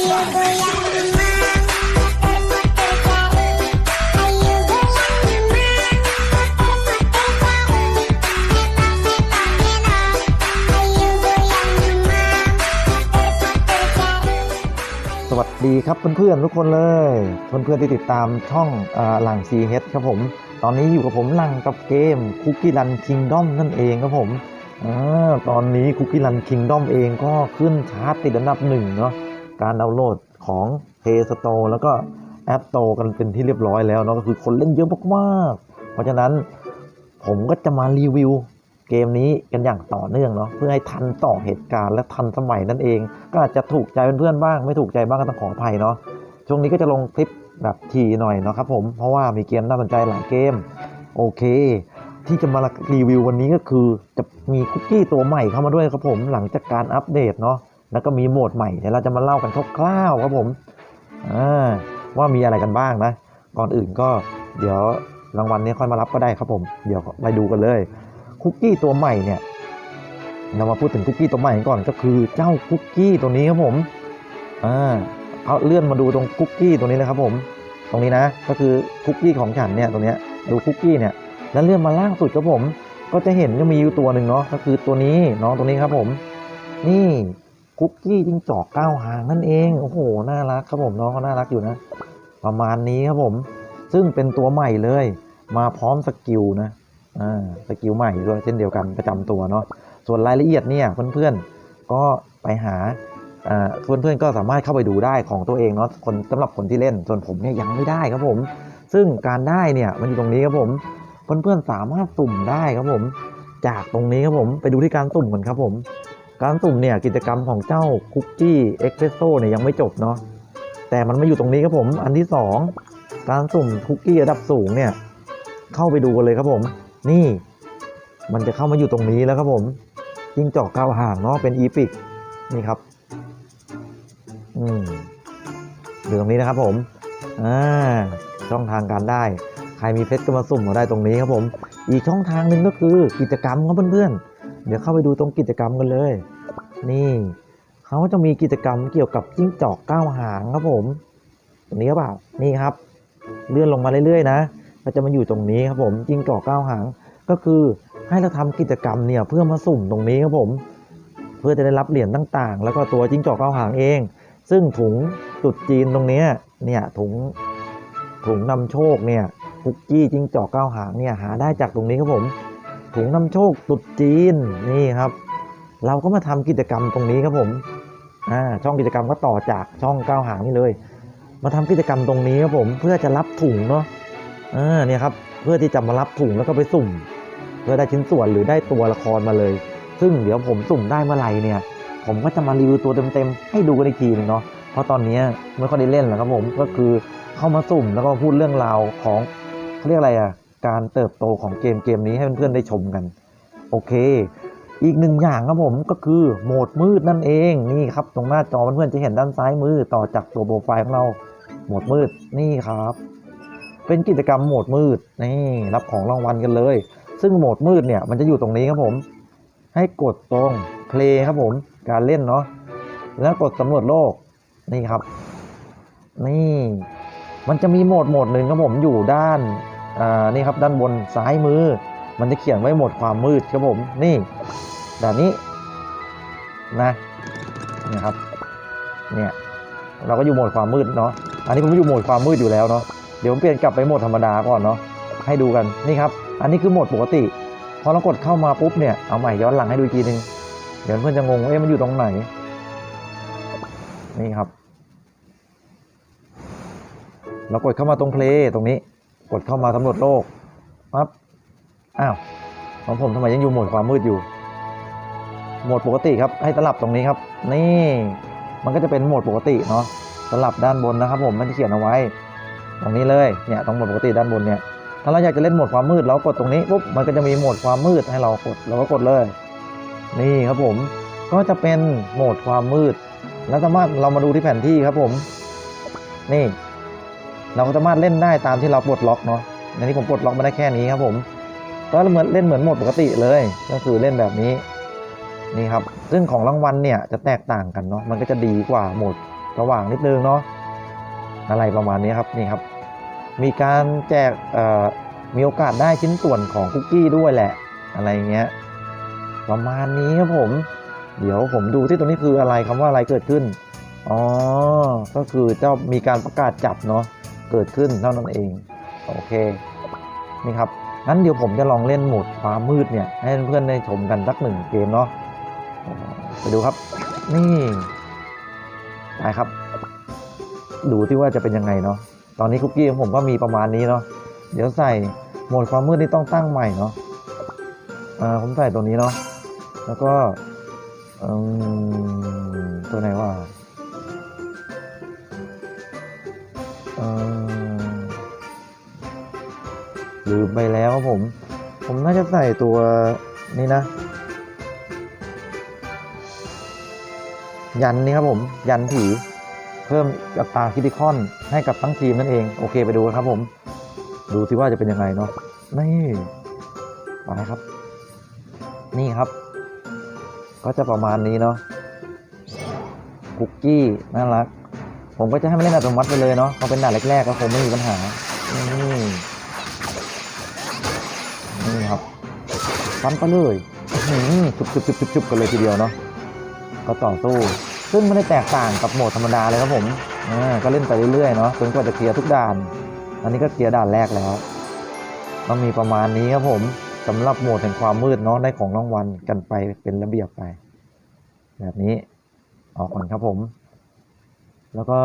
สวัสดีครับเพื่อนๆทุกคนเลยเพื่อนๆที่ติดตามช่องอ่าหลัง c h ครับผม ตอนนี้อยู่กับผมหลังกับเกม Cookie Run Kingdom นั่นเองครับผมอตอนนี้ Cookie Run Kingdom เองก็ขึ้นชาร์ตติดอันดับหนึ่งเนาะ การดาวน์โหลดของ Play Store แล้วก็ App Store กันเป็นที่เรียบร้อยแล้วเนาะก็คือคนเล่นเยอะมากๆเพราะฉะนั้นผมก็จะมารีวิวเกมนี้กันอย่างต่อเนื่องเนาะเพื่อให้ทันต่อเหตุการณ์และทันสมัยนั่นเอง ก็อาจจะถูกใจเพื่อนๆบ้าง ไม่ถูกใจบ้างก็ต้องขออภัยเนาะช่วงนี้ก็จะลงคลิปแบบทีหน่อยเนาะครับผมเพราะว่ามีเกมน่าสนใจหลายเกมโอเค ที่จะมารีวิววันนี้ก็คือจะมีคุกกี้ตัวใหม่เข้ามาด้วยครับผมหลังจากการอัปเดตเนาะ แล้วก็มีโหมดใหม่เดี๋ยวเราจะมาเล่ากันคร่าวๆครับผมว่ามีอะไรกันบ้างนะ ก่อนอื่นก็เดี๋ยวรางวัลนี้ค่อยมารับก็ได้ครับผม เดี๋ยวไปดูกันเลยคุกกี้ตัวใหม่เนี่ยเรามาพูดถึงคุกกี้ตัวใหม่ก่อนก็คือเจ้าคุกกี้ตัวนี้ครับผมอ่าเอาเลื่อนมาดูตรงคุกกี้ตัวนี้เลยครับผม ตรงนี้นะก็คือคุกกี้ของฉันเนี่ยตรงเนี้ยดูคุกกี้เนี่ยแล้วเลื่อนมาล่างสุดครับผม ก็จะเห็นจะมีอยู่ตัวหนึ่งเนาะก็คือตัวนี้น้องตัวนี้ครับผม นี่ คุกกี้จิ้งจอกเก้าหางนั่นเอง โอ้โห น่ารักครับผมน้องก็น่ารักอยู่นะ ประมาณนี้ครับผม ซึ่งเป็นตัวใหม่เลย มาพร้อมสกิลนะ อ่า สกิลใหม่ด้วยเช่นเดียวกันประจำตัวเนาะ ส่วนรายละเอียดเนี่ยเพื่อนๆ ก็ไปหาอ่าเพื่อนๆก็สามารถเข้าไปดูได้ของตัวเองเนาะคนสำหรับคนที่เล่น ส่วนผมเนี่ยยังไม่ได้ครับผม ซึ่งการได้เนี่ยมันอยู่ตรงนี้ครับผม เพื่อนๆสามารถสุ่มได้ครับผม จากตรงนี้ครับผม ไปดูที่การสุ่มกันครับผม การสุ่มเนี่ยกิจกรรมของเจ้าคุกกี้เอ็กเพรสโซเนี่ยยังไม่จบเนาะแต่มันมาอยู่ตรงนี้ครับผม อันที่สองการสุ่มคุกกี้ระดับสูงเนี่ยเข้าไปดูกันเลยครับผม นี่ มันจะเข้ามาอยู่ตรงนี้แล้วครับผมจิ้งจอกเก้าห่างเนาะเป็นอีพิกนี่ครับ อืมอยู่ตรงนี้นะครับผมอ่าช่องทางการได้ ใครมีเพชรก็มาสุ่มมาได้ตรงนี้ครับผม อีกช่องทางหนึ่งก็คือกิจกรรมครับเพื่อนๆ เดี๋ยวเข้าไปดูตรงกิจกรรมกันเลย นี่เขาจะมีกิจกรรมเกี่ยวกับจิ้งจอกก้าวหางครับผมตรงนี้ครับเปล่านี่ครับ เลื่อนลงมาเรื่อยๆนะก็จะมาอยู่ตรงนี้ครับผมจิ้งจอกก้าวหาง ก็คือให้เราทำกิจกรรมเนี่ยเพื่อมาสุ่มตรงนี้ครับผม เพื่อจะได้รับเหรียญต่างๆ แล้วก็ตัวจิ้งจอกก้าวหางเอง ซึ่งถุงตรุดจีนตรงนี้เนี่ยถุงถุงนำโชคเนี่ยคุกกี้จิ้งจอกก้าวหางเนี่ยหาได้จากตรงนี้ครับผม ถุงนำโชคตุดจีนนี่ครับ เราก็มาทำกิจกรรมตรงนี้ครับผมอ่าช่องกิจกรรมก็ต่อจากช่องก้าวหางนี่เลย มาทำกิจกรรมตรงนี้ครับผมเพื่อจะรับถุงเนาะอ่าเนี่ยครับเพื่อที่จะมารับถุงแล้วก็ไปสุ่ม เพื่อได้ชิ้นส่วนหรือได้ตัวละครมาเลย ซึ่งเดี๋ยวผมสุ่มได้เมื่อไหร่เนี่ย ผมก็จะมารีวิวตัวเต็มๆให้ดูกันอีกทีหนึงเนาะเพราะตอนนี้ไม่ค่อยได้เล่นแล้วครับผมก็คือเข้ามาสุ่มแล้วก็พูดเรื่องราวของเขาเรียกอะไรอะ การเติบโตของเกมเกมนี้ให้เพื่อนๆได้ชมกัน โอเค อีกหนึ่งอย่างครับผมก็คือโหมดมืดนั่นเองนี่ครับ ตรงหน้าจอเพื่อนๆจะเห็นด้านซ้ายมือต่อจากตัวโปรไฟล์ของเราโหมดมืดนี่ครับ เป็นกิจกรรมโหมดมืดนี่รับของรางวัลกันเลย ซึ่งโหมดมืดเนี่ยมันจะอยู่ตรงนี้ครับผม ให้กดตรงเพลย์ครับผมการเล่นเนาะแล้วกดสำรวจโลกนี่ครับ นี่ มันจะมีโหมดโหมดหนึ่งครับผมอยู่ด้าน นี่ครับด้านบนซ้ายมือ มันจะเขียนไว้หมดความมืดครับผมนี่แบบนี้นะนี่ครับเนี่ยเราก็อยู่โหมดความมืดเนาะอันนี้ผมอยู่โหมดความมืดอยู่แล้วเนาะเดี๋ยวผมเปลี่ยนกลับไปโหมดธรรมดาก่อนเนาะให้ดูกันนี่ครับ อันนี้คือโหมดปกติพอเรากดเข้ามาปุ๊บเนี่ยเอาใหม่ย้อนหลังให้ดูอีกทีนึงเดี๋ยวเพื่อนจะงงเอ๊ะมันอยู่ตรงไหนนี่ครับ เรากดเข้ามาตรงเพลย์ตรงนี้ กดเข้ามาสำรวจโลกปั๊บอ้าวของผมทำไมยังอยู่โหมดความมืดอยู่ โหมดปกติครับให้สลับตรงนี้ครับ นี่มันก็จะเป็นโหมดปกติเนาะสลับด้านบนนะครับผมมันจะเขียนเอาไว้ ตรงนี้เลยเนี่ยตรงโหมดปกติด้านบนเนี่ยถ้าเราอยากจะเล่นโหมดความมืดเรากดตรงนี้ปุ๊บมันก็จะมีโหมดความมืดให้เรากดเราก็กดเลย นี่ครับผมก็จะเป็นโหมดความมืด แล้วสามารถเรามาดูที่แผนที่ครับผม นี่ เราก็สามารถเล่นได้ตามที่เราปลดล็อกเนาะในนี้ผมปลดล็อกมาได้แค่นี้ครับผมก็เหมือนเล่นเหมือนหมดปกติเลย ก็คือเล่นแบบนี้นี่ครับ ซึ่งของรางวัลเนี่ยจะแตกต่างกันเนาะมันก็จะดีกว่าหมดสว่างนิดนึงเนาะอะไรประมาณนี้ครับนี่ครับ มีการแจกมีโอกาสได้ชิ้นส่วนของคุกกี้ด้วยแหละ อะไรเงี้ยประมาณนี้ครับผม เดี๋ยวผมดูที่ตรงนี้คืออะไรคำว่าอะไรเกิดขึ้นอ๋อก็คือเจ้ามีการประกาศจับเนาะ เกิดขึ้นเท่านั้นเองโอเคนี่ครับงั้นเดี๋ยวผมจะลองเล่นโหมดความมืดเนี่ยให้เพื่อนๆได้ชมกันสักหนึ่งเกมเนาะไปดูครับ นี่ไปครับ ดูที่ว่าจะเป็นยังไงเนาะตอนนี้คุกกี้ของผมก็มีประมาณนี้เนาะเดี๋ยวใส่โหมดความมืดนี่ต้องตั้งใหม่เนาะอ่าผมใส่ตัวนี้เนาะแล้วก็อืมตัวไหนว่า ลืมไปแล้วครับผม ผมน่าจะใส่ตัวนี้นะ ยันนี่ครับผม ยันผีเพิ่มกับตาคิติคอนให้กับทั้งทีมนั่นเอง โอเคไปดูกันครับผม ดูสิว่าจะเป็นยังไงเนาะนี่ไปครับ นี่ครับ ก็จะประมาณนี้เนาะคุกกี้ น่ารัก ผมก็จะให้มันเล่นอัตโนมัติไปเลยเนาะเขาเป็นด่านแรกๆก็คงไม่มีปัญหานี่นี่ครับฟันไปเลยจุบจุบจุบจุบจุบกันเลยทีเดียวเนาะก็ต่อสู้ ซึ่งไม่ได้แตกต่างกับโหมดธรรมดาเลยครับผมก็เล่นไปเรื่อยๆเนาะจนกว่าจะเคลียร์ทุกด่าน อันนี้ก็เคลียร์ด่านแรกแล้วต้องมีประมาณนี้ครับผมสำหรับโหมดแห่งความมืดเนาะได้ของรางวัลกันไปเป็นระเบียบไป แบบนี้ออกก่อนครับผม แล้วก็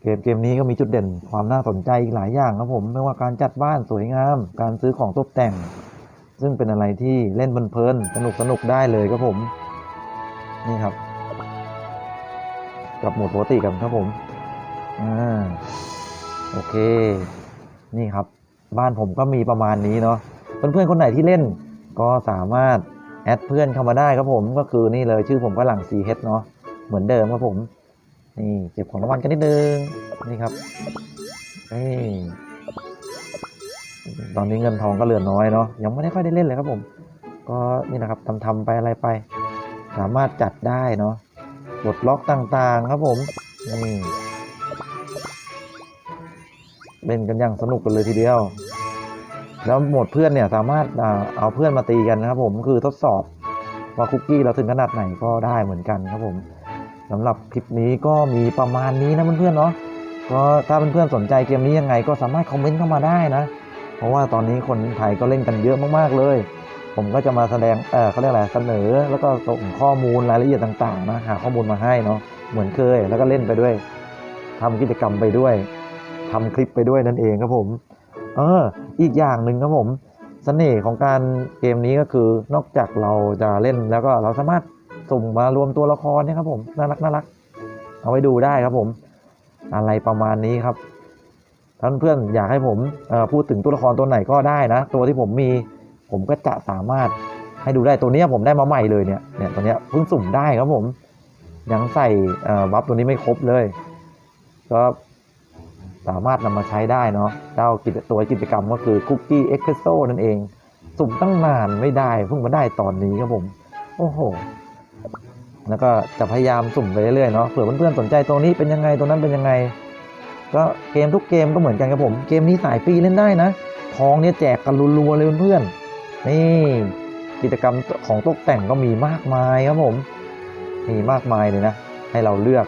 เกมเกมนี้ก็มีจุดเด่นความน่าสนใจอีกหลายอย่างครับผมไม่ว่าการจัดบ้านสวยงาม การซื้อของตกแต่ง ซึ่งเป็นอะไรที่เล่นเพลินสนุกสนุกได้เลยครับผม นี่ครับ กับโหมดปกติกันครับผมอ่าโอเค นี่ครับ บ้านผมก็มีประมาณนี้เนาะเพื่อนๆคนไหนที่เล่น ก็สามารถแอดเพื่อนเข้ามาได้ครับผมก็คือนี่เลยชื่อผมก็หลัง CH เนาะเหมือนเดิมครับผม นี่เก็บของรางวัลกันนิดนึง นี่ครับนี่ตอนนี้เงินทองก็เหลือน้อยเนาะ ยังไม่ได้ค่อยได้เล่นเลยครับผม ก็นี่นะครับทำทำๆไปอะไรไป สามารถจัดได้เนาะปลดล็อกต่างๆครับผม นี่เล่นกันอย่างสนุกกันเลยทีเดียว แล้วหมดเพื่อนเนี่ยสามารถเอาเพื่อนมาตีกันนะครับผม คือทดสอบว่าคุกกี้เราถึงขนาดไหนก็ได้เหมือนกันครับผม สำหรับคลิปนี้ก็มีประมาณนี้นะเพื่อนๆเนาะก็ถ้าเพื่อนๆสนใจเกมนี้ยังไงก็สามารถคอมเมนต์เข้ามาได้นะ เพราะว่าตอนนี้คนไทยก็เล่นกันเยอะมากๆเลย ผมก็จะมาแสดงเออเขาเรียกอะไรเสนอ แล้วก็ส่งข้อมูลรายละเอียดต่างๆนะหาข้อมูลมาให้เนาะเหมือนเคย แล้วก็เล่นไปด้วยทำกิจกรรมไปด้วยทำคลิปไปด้วยนั่นเองครับผม เออ อีกอย่างหนึ่งครับผมเสน่ห์ของการเกมนี้ก็คือนอกจากเราจะเล่นแล้วก็เราสามารถ สุ่มมารวมตัวละครเนี่ยครับผมน่ารักน่ารักเอาไว้ดูได้ครับผม อะไรประมาณนี้ครับท่านเพื่อนอยากให้ผมพูดถึงตัวละครตัวไหนก็ได้นะ ตัวที่ผมมีผมก็จะสามารถให้ดูได้ตัวนี้ผมได้มาใหม่เลยเนี่ยเนี่ยตัวนี้เพิ่งสุ่มได้ครับผม ยังใส่เอ่อบัฟตัวนี้ไม่ครบเลย ก็สามารถนำมาใช้ได้เนาะเจ้ากิจตัวกิจกรรมก็คือคุกกี้เอ็กเพรสโซนั่นเอง สุ่มตั้งนานไม่ได้เพิ่งมาได้ตอนนี้ครับผม โอ้โห แล้วก็จะพยายามสุ่มไปเรื่อยๆเนาะเผื่อเพื่อนๆสนใจตัวนี้เป็นยังไงตัวนั้นเป็นยังไง ก็เกมทุกเกมก็เหมือนกันครับผม เกมนี้สายฟรีเล่นได้นะ ทองเนี่ยแจกกันรัวๆเลยเพื่อนๆนี่กิจกรรมของตกแต่งก็มีมากมายครับผม มีมากมายเลยนะ ให้เราเลือก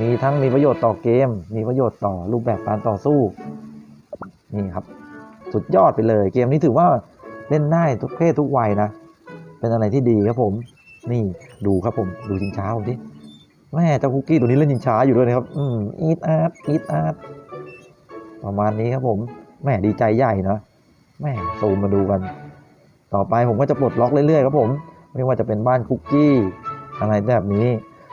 มีทั้งมีประโยชน์ต่อเกม มีประโยชน์ต่อรูปแบบการต่อสู้นี่ครับ สุดยอดไปเลย เกมนี้ถือว่าเล่นได้ทุกเพศทุกวัยนะ เป็นอะไรที่ดีครับผม นี่ ดูครับผมดูชิงช้าผมที่แม่เจ้าคุกกี้ตัวนี้เล่นชิงช้าอยู่ด้วยนะครับ อืมอีทอาร์ตอีทอาร์ตประมาณนี้ครับผมแม่ดีใจใหญ่นะแม่ซูมมาดูกัน ต่อไปผมก็จะปลดล็อกเรื่อยๆครับผมไม่ว่าจะเป็นบ้านคุกกี้อะไรแบบนี้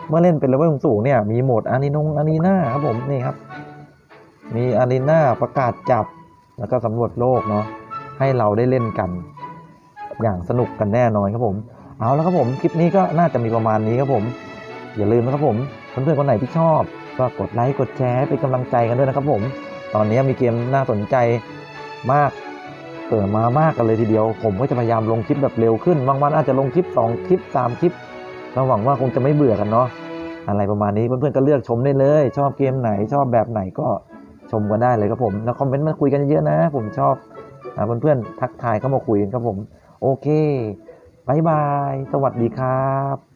เมื่อเล่นเป็นเลเวลสูงเนี่ยมีโหมดอารีนงอารีนาครับผมนี่ครับ มีอารีนาประกาศจับแล้วก็สำรวจโลกเนาะให้เราได้เล่นกัน อย่างสนุกกันแน่นอนครับผม เอาแล้วครับผม คลิปนี้ก็น่าจะมีประมาณนี้ครับผม อย่าลืมนะครับผมเพื่อนๆคนไหนที่ชอบ ก็กดไลค์กดแชร์เป็นกำลังใจกันด้วยนะครับผม ตอนนี้มีเกมน่าสนใจมากเกิดมามากกันเลยทีเดียว ผมก็จะพยายามลงคลิปแบบเร็วขึ้นบางวันอาจจะลงคลิป 2 คลิป 3 คลิปก็หวังว่าคงจะไม่เบื่อกันเนาะอะไรประมาณนี้เพื่อนๆก็เลือกชมได้เลย ชอบเกมไหนชอบแบบไหนก็ชมกันได้เลยครับผมแล้วคอมเมนต์มาคุยกันเยอะนะ ผมชอบเพื่อนๆทักทายเข้ามาคุยกันครับผม โอเค บายบาย สวัสดีครับ